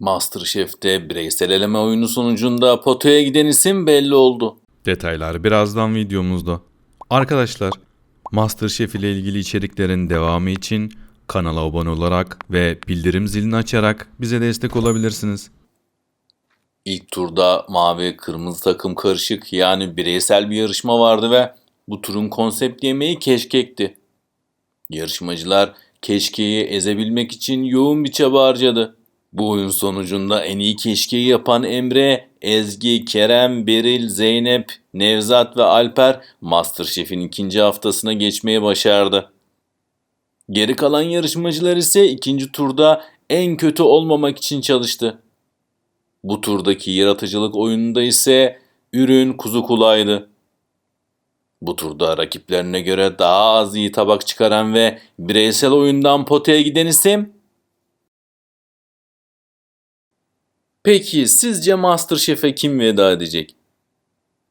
Masterchef'te bireysel eleme oyunu sonucunda potaya giden isim belli oldu. Detaylar birazdan videomuzda. Arkadaşlar, MasterChef ile ilgili içeriklerin devamı için kanala abone olarak ve bildirim zilini açarak bize destek olabilirsiniz. İlk turda mavi kırmızı takım karışık yani bireysel bir yarışma vardı ve bu turun konsept yemeği keşkekti. Yarışmacılar keşkeği ezebilmek için yoğun bir çaba harcadı. Bu oyun sonucunda en iyi keşkeği yapan Emre, Ezgi, Kerem, Beril, Zeynep, Nevzat ve Alper Masterchef'in ikinci haftasına geçmeyi başardı. Geri kalan yarışmacılar ise ikinci turda en kötü olmamak için çalıştı. Bu turdaki yaratıcılık oyununda ise ürün kuzu kulağıydı. Bu turda rakiplerine göre daha az iyi tabak çıkaran ve bireysel oyundan potaya giden isim Peki sizce Masterchef'e kim veda edecek?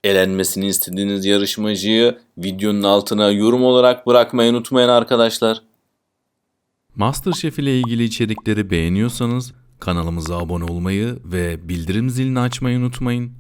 Elenmesini istediğiniz yarışmacıyı videonun altına yorum olarak bırakmayı unutmayın arkadaşlar. MasterChef ile ilgili içerikleri beğeniyorsanız kanalımıza abone olmayı ve bildirim zilini açmayı unutmayın.